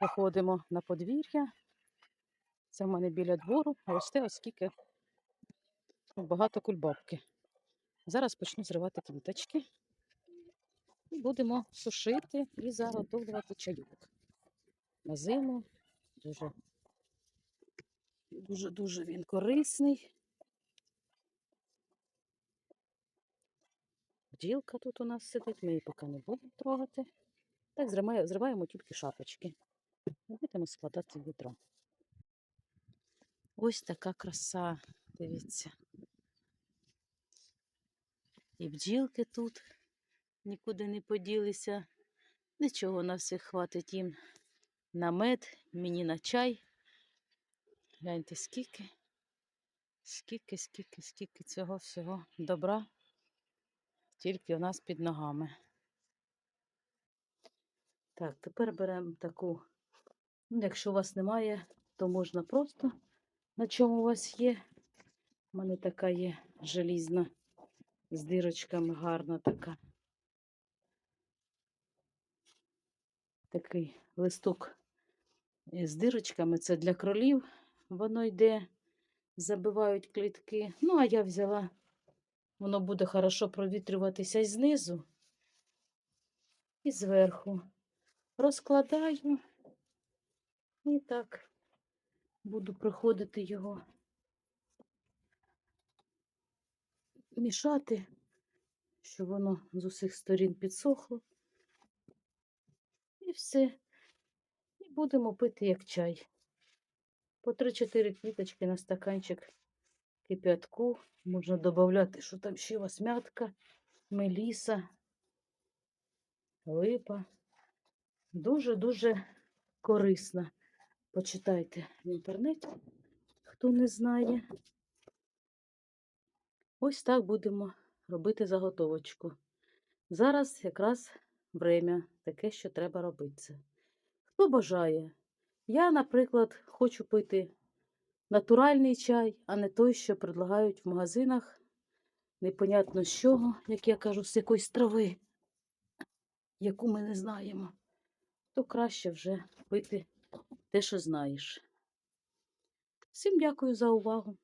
Виходимо на подвір'я. Це в мене біля двору. Росте ось скільки багато кульбабки. Зараз почну зривати квіточки. І будемо сушити і заготовлювати чайок. На зиму дуже, дуже, дуже він корисний. Бджілка тут у нас сидить, ми її поки не будемо трогати. Так зриваємо, зриваємо тільки шапочки. Будемо складати відро. Ось така краса, дивіться. І бджілки тут нікуди не поділися. Нічого на всіх хватить їм на мед, мені на чай. Гляньте, скільки, скільки, скільки, скільки цього всього добра тільки у нас під ногами. Так, тепер беремо таку. Ну, якщо у вас немає, то можна просто на чому у вас є. У мене така є желізна з дирочками, гарна така. Такий листок е, з дирочками. Це для кролів. Воно йде, забивають клітки. Ну, а я взяла, воно буде хорошо провітрюватися знизу і зверху. Розкладаю і так буду проходити його. Мішати, щоб воно з усіх сторін підсохло. І все. І будемо пити як чай. По 3-4 квіточки на стаканчик кип'ятку. Можна додати, що там ще у вас мятка, меліса, липа. Дуже-дуже корисна. Почитайте в інтернеті, хто не знає. Ось так будемо робити заготовочку. Зараз якраз время таке, що треба робити. Хто бажає. Я, наприклад, хочу пити натуральний чай, а не той, що предлагають в магазинах. Непонятно з чого, як я кажу, з якоїсь трави, яку ми не знаємо. То краще вже пити те, що знаєш. Всім дякую за увагу.